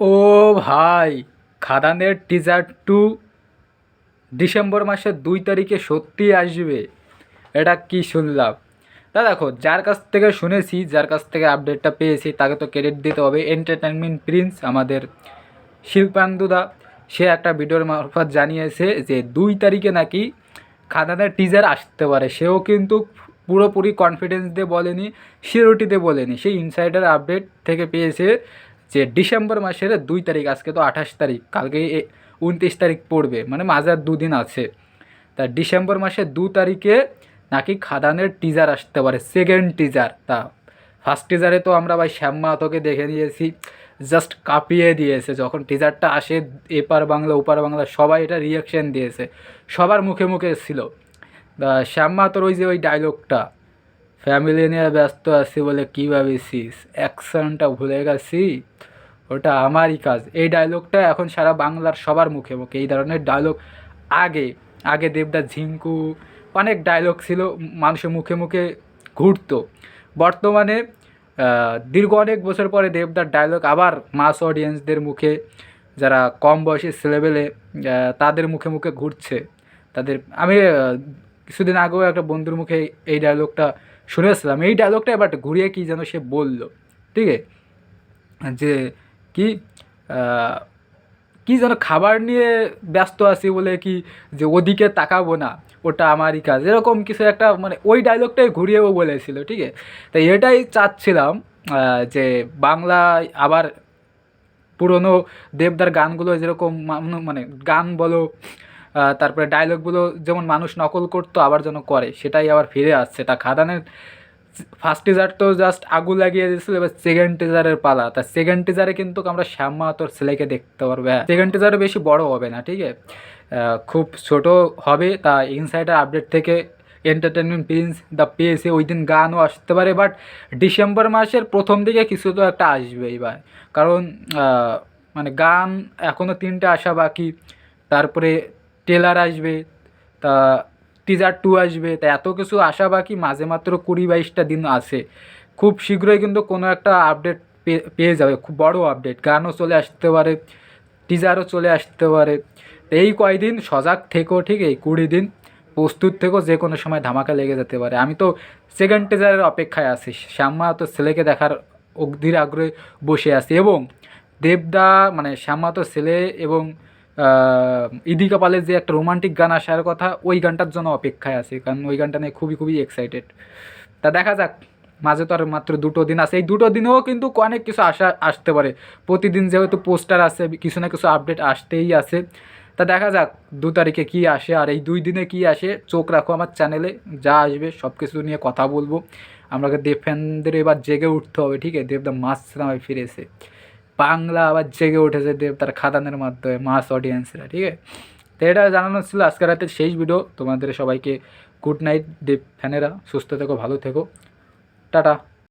ও ভাই, খাদানের teaser to December মাসের দুই তারিখে সত্যি আসবে। এটা কি শুনলাম? তা দেখো, যার কাছ থেকে শুনেছি, যার কাছ থেকে আপডেটটা পেয়েছি, তাকে তো ক্রেডিট দিতে হবে। এন্টারটেনমেন্ট প্রিন্স আমাদের শিল্পাঙ্গুদা সে একটা ভিডিওর মারফত জানিয়েছে যে দুই তারিখে নাকি খাদানের টিজার আসতে পারে। সেও কিন্তু পুরোপুরি কনফিডেন্স দিয়ে বলেনি সিওরিটিতে বলেনি। সেই ইনসাইডার আপডেট থেকে পেয়েছে যে ডিসেম্বর মাসের দুই তারিখ, আজকে তো আঠাশ তারিখ, কালকে উনত্রিশ তারিখ পড়বে মানে মাঝার দুদিন আছে। তা ডিসেম্বর মাসের দু তারিখে নাকি খাদানের টিজার আসতে পারে সেকেন্ড টিজার তা ফার্স্ট টিজারে তো আমরা ভাই শ্যাম মাহাতোকে দেখে নিয়েছি জাস্ট কাঁপিয়ে দিয়েছে। যখন টিজারটা আসে, এপার বাংলা, ওপার বাংলা, সবাই এটা রিয়াকশান দিয়েছে। সবার মুখে মুখে ছিল। শ্যাম মাহাতোর ওই যে ওই ডায়লগটা ফ্যামিলি নিয়ে ব্যস্ত আছি বলে কী ভাবিছিস অ্যাকশনটা ভুলে গেছি? ওটা আমারই কাজ। এই ডায়লগটা এখন সারা বাংলার সবার মুখে মুখে। এই ধরনের ডায়লগ আগে আগে দেবদাস, ঝিঙ্কু অনেক ডায়লগ ছিল, মানুষের মুখে মুখে ঘুরতো। বর্তমানে দীর্ঘ অনেক বছর পরে দেবদার ডায়লগ আবার মাস অডিয়েন্সদের মুখে, যারা কম বয়সী ছেলেবেলে তাদের মুখে মুখে ঘুরছে। তাদের, আমি কিছুদিন আগেও একটা বন্ধুর মুখে এই ডায়লগটা শুনেছিলাম। এই ডায়লগটা এবার ঘুরিয়ে কি যেন সে বলল, ঠিক? আছে যে কি কি যেন খাবার নিয়ে ব্যস্ত আছি বলে কি যে ওদিকে তাকাবো না, ওটা আমারই কাজ। এরকম কিছু একটা মানে ওই ডায়লগটাই ঘুরিয়েও বলেছিল, ঠিক আছে? তাই এটাই চাচ্ছিলাম যে বাংলায় আবার পুরনো দেবদার গানগুলো যেরকম মানে গান বলো তারপরে ডায়লগগুলো যেমন মানুষ নকল করতো, আবার যেন করে, সেটাই আবার ফিরে আসছে। তা খাদানের ফার্স্ট টিজার তো জাস্ট আগুন লাগিয়ে দিয়েছিল, এবার সেকেন্ড টিজারের পালা। তা সেকেন্ড টিজারে কিন্তু আমরা শ্যাম তোর ছেলেকে দেখতে পারব। হ্যাঁ সেকেন্ড টিজারে বেশি বড় হবে না, ঠিক আছে? খুব ছোট হবে, তা ইনসাইডার আপডেট থেকে এন্টারটেনমেন্ট প্রিন্স দ্য পেয়েছে ওই দিন গানও আসতে পারে বাট ডিসেম্বর মাসের প্রথম দিকে কিছু তো একটা আসবে এবার। কারণ মানে গান এখনও তিনটে আসা বাকি, তারপরে টেলার আসবে, তা টিজার টু আসবে, তা এত কিছু আসা বাকি মাঝে মাত্র কুড়ি বাইশটা দিন আছে। খুব শীঘ্রই কিন্তু কোনো একটা আপডেট পেয়ে যাবে, খুব বড় আপডেট গানও চলে আসতে পারে টিজারও চলে আসতে পারে। এই কয়দিন সজাগ থেকেও ঠিক এই কুড়ি দিন, প্রস্তুত থেকেও যে কোনো সময় ধামাকা লেগে যেতে পারে। আমি তো সেকেন্ড টিজারের অপেক্ষায় আছি, শ্যামা তো ছেলেকে দেখার অগ্ধির আগ্রহে বসে আছি, এবং দেবদা মানে শ্যামা তো ছেলে এবং ইদি কাপালের যে একটা রোমান্টিক গান আসার কথা ওই গানটার জন্য অপেক্ষায় আছে, কারণ ওই গানটা নিয়ে খুবই খুবই এক্সাইটেড তা দেখা যাক, মাঝে তো আর মাত্র দুটো দিন আছে। এই দুটো দিনেও কিন্তু অনেক কিছু আসা, আসতে পারে। প্রতিদিন যেহেতু পোস্টার আছে, কিছু না কিছু আপডেট আসতেই আছে। তা দেখা যাক, দু তারিখে কী আসে, আর এই দুই দিনে কী আসে, চোখ রাখো আমার চ্যানেলে, যা আসবে সব কিছু নিয়ে কথা বলব। আমাকে দেব ফ্যানদের এবার জেগে উঠতে হবে, ঠিক আছে? দেবদা মাস সিনেমায় ফিরেছে। বাংলা আবার জেগে উঠেছে দেব তার খাদানের মাধ্যমে মাস অডিয়েন্সরা ঠিক আছে? তো এটা জানানো ছিল আজকে রাতের শেষ ভিডিও তোমাদের সবাইকে গুড নাইট দেব ফ্যানেরা, সুস্থ থেকো, ভালো থেকো। টাটা।